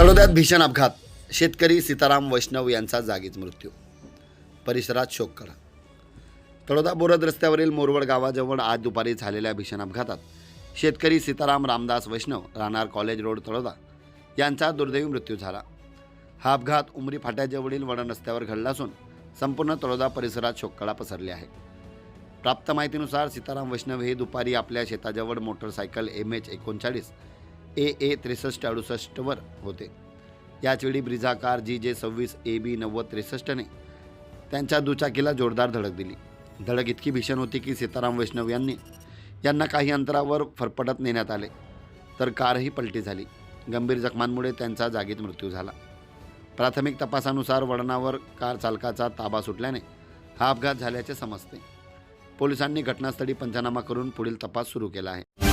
तळोद्यात भीषण अपघात. शेतकरी सीताराम वैष्णव यांचा जागीच मृत्यू. परिसरात शोक करा. तळोदा बोरद रस्त्यावरील मोरवड गावाजवळ आज दुपारी झालेल्या भीषण अपघातात शेतकरी सीताराम रामदास वैष्णव राहणार कॉलेज रोड तळोदा यांचा दुर्दैवी मृत्यू झाला. हा अपघात उमरी फाट्याजवळील वडण रस्त्यावर घडला असून संपूर्ण तळोदा परिसरात शोककळा पसरली आहे. प्राप्त माहितीनुसार सीताराम वैष्णव हे दुपारी आपल्या शेताजवळ मोटरसायकल एम एच एकोणचाळीस ए ए त्रेसष्ट अडुसष्टवर होते. याचवेळी ब्रिझा कार जी जे सव्वीस ए बी नव्वद त्रेसष्टने त्यांच्या दुचाकीला जोरदार धडक दिली. धडक इतकी भीषण होती की सीताराम वैष्णव यांनी यांना काही अंतरावर फरफटत नेण्यात आले तर कारही पलटी झाली. गंभीर जखमांमुळे त्यांचा जागीत मृत्यू झाला. प्राथमिक तपासानुसार वळणावर कार चालकाचा ताबा सुटल्याने हा अपघात झाल्याचे समजते. पोलिसांनी घटनास्थळी पंचनामा करून पुढील तपास सुरू केला आहे.